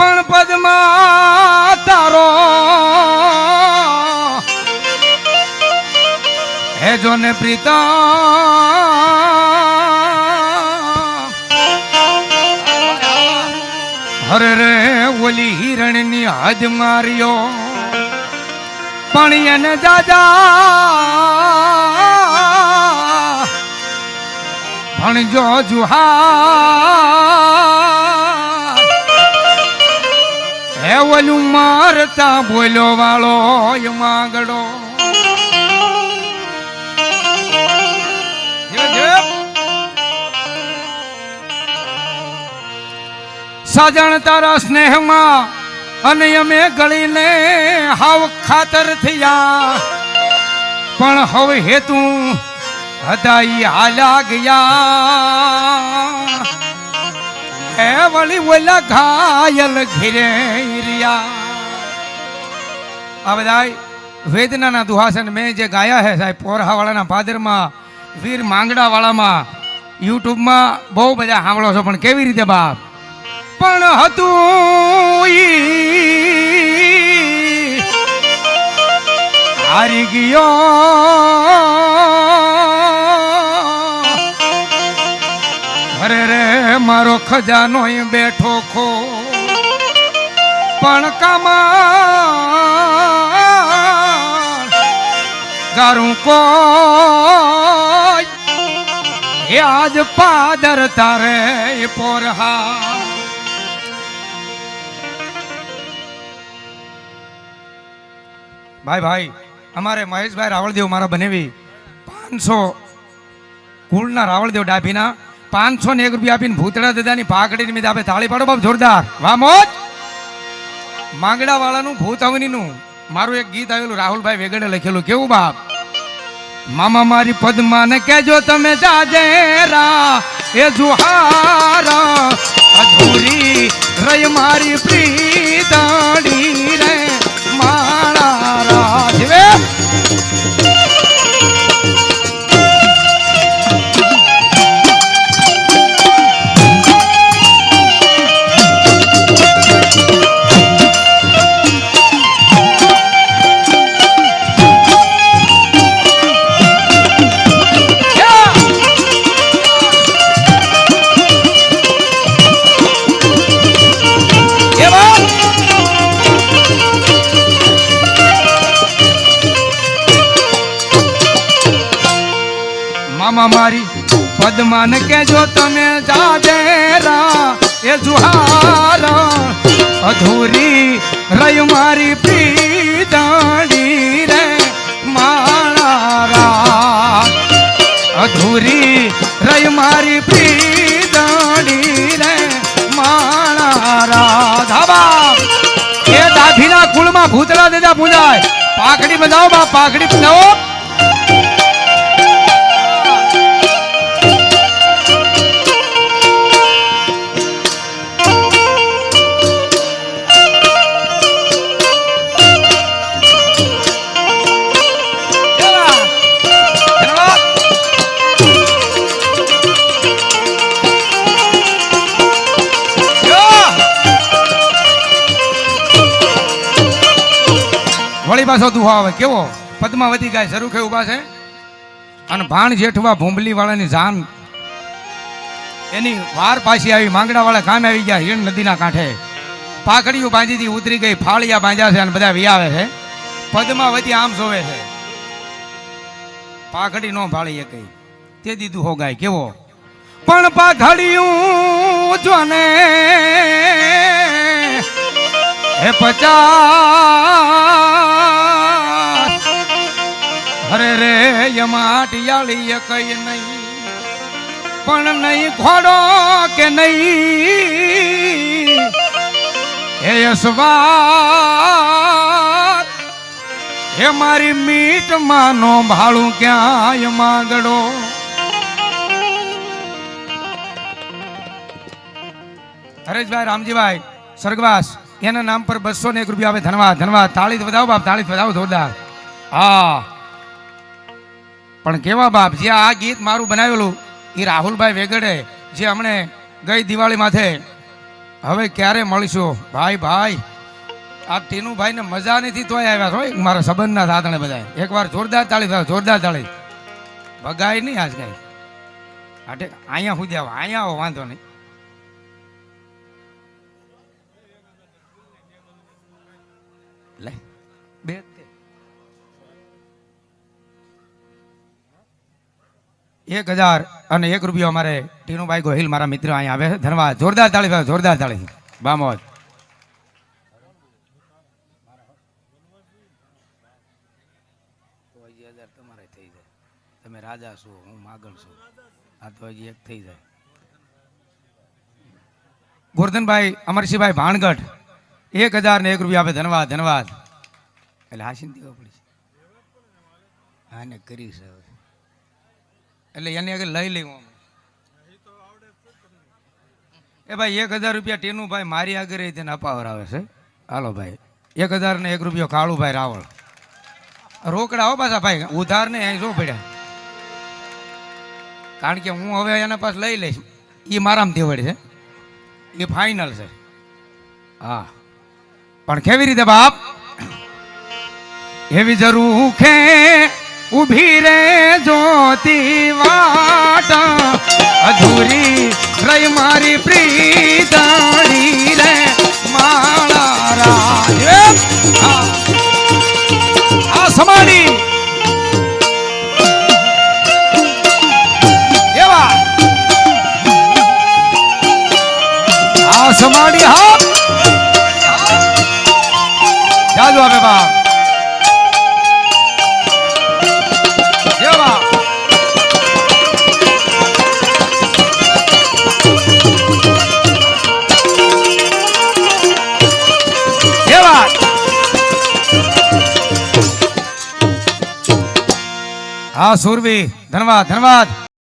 પણ પદમાં તારો. હે જો ને પ્રીતા હરે રે ઓલી હિરણની હદ માર્યો. પણ એને દાદા ભણજો જુહા હે મારતા બોલો વાળો માગડો. સાજણ તારા સ્નેહમાં અને અમે ગળીને હાવ ખાતર થયા. પણ હવે હેતુ હદાઈ હાલા ગયા. હે વળી ઓલા ઘાયલ ઘેરિયા આ બધા વેદનાના દુહાસન મેં જે ગાયા હે સાહેબ, પોરહાવાળાના પાદરમાં, વીર માંગડાવાળામાં, યુટ્યુબમાં બહુ બધા સાંભળો છો, પણ કેવી રીતે બાપ? પણ હતું હારી ગયો મારો ખજાનો બેઠો ખો. પણ કામા કોઈ. આજ પાદર તારે પોરહા ભાઈ ભાઈ, અમારે મહેશભાઈ રાવળદેવ મારા બનેવી. પાંચસો કુળના રાવળદેવ ડાભીના પાંચસો ને એક રૂપિયા આપીને ભૂતળા દાદાની પાકડી ની આપે તાળી પાડો બાપ, જોરદાર. વાહ, મોજ! માંગડા વાળાનું ભૂત અવનીનું મારું એક ગીત આવેલું, રાહુલભાઈ વેગડે લખેલું. કેવું બાપ? મામા મારી પદ્માને કેજો તમે જાજેરા એ જુહારા, અધૂરી રહી મારી પ્રીતડી મામા મારી પદ્માને કેજો તમે એ જુહાર, અધૂરી રહી મારી પ્રીતડી રે મારા અધૂરી રહી મારી રે માળા ધાબા! એ દાભીના કુળમાં ભૂતળા દેજા પૂજાય. પાકડી બજાવો બા પાકડી બજાવો. વળી પાછો દુહા આવે. કેવો? પદ્માવતી ગાય થઈ ઊભા છે. અને ભાણ જેઠવા ભૂંબલી વાળાની જાન એની વાર પાછી આવી. માંગડા વાળા કામે આવી ગયા. હિરણ નદીના કાંઠે. પાકડીઓ બાંધીથી ઉતરી ગઈ. ફાળિયા બાંધ્યા છે અને બધા વિયાવે છે. પદ્માવતી આમ જોવે છે. પાઘડી નો ફાળી કઈ. તે દીધું હો ગાય. કેવો? પણ પાઘડિયું જોને હે પચાસ અરે રે યમાટિયાળી કઈ નહીં. પણ નહીં ઘોડો કે નહીં. હે યશવાત હે મારી મીટ માનો ભાળું ક્યાંય માંગડો? હરેશભાઈ, રામજીભાઈ, સ્વર્ગવાસ, એના નામ પર બસો ને એક રૂપિયા આવે ધન્યવાદ ધન્યવાદ તાળી વધાવો બાપ તાળી વધાવો, જોરદાર. હા. પણ કેવા બાપ, જે આ ગીત મારું બનાવેલું એ રાહુલભાઈ વેગડે, જે હમણે ગઈ દિવાળી માથે, હવે ક્યારે મળીશું? ભાઈ ભાઈ, આ ટીનુભાઈ ને મજા નથી, તોય આવ્યા છો મારા સંબંધના સાધણે બધા એકવાર જોરદાર તાળી થાય જોરદાર તાળી. ભગાય નહીં આજ કઈ. આટે, અહીંયા સુધી આવો, અહીંયા આવો, વાંધો નહીં. લે, બે એક હજાર અને એક રૂપિયો અમારે ટીનુભાઈ ગોહિલ મારા મિત્ર અહીંયા આવે છે. ધન્યવાદ જોરદાર તાળી જોરદાર તાળી. હજાર તમારે થઈ જાય. તમે રાજા છો હું માગણ છું. આ તો હજી એક થઈ જાય. ગોરધનભાઈ અમરસિંહભાઈ ભાણગઢ એક હજાર ને એક રૂપિયા આપે. ધન્યવાદ ધન્યવાદ એટલે હાસીને દેવા પડી છે. હા ને કરી છે હવે એટલે એને આગળ લઈ લેવું અમે. એ ભાઈ, એક હજાર રૂપિયા ટીનુભાઈ મારી આગળ તેને અપાવર આવે છે. હાલો ભાઈ, એક હજાર ને એક રૂપિયો કાળુભાઈ રાવળ. રોકડા હો પાછા ભાઈ, ઉધાર ને અહીં જો પડ્યા કારણ કે હું હવે એના પાસે લઈ લઈશ. એ મારામાં તેવડ છે. એ ફાઇનલ છે. હા. પણ કેવી રીતે બાપ? એવી જરૂર ખે ઊભી રે જોતી વાટ. અધૂરી રહી મારી પ્રીતણી રે માળા રાજ. આ સમાડી એવા. આ સમાડી હા. જાજો આપે બાપ. હા સુરવી. ધન્યવાદ ધન્યવાદ.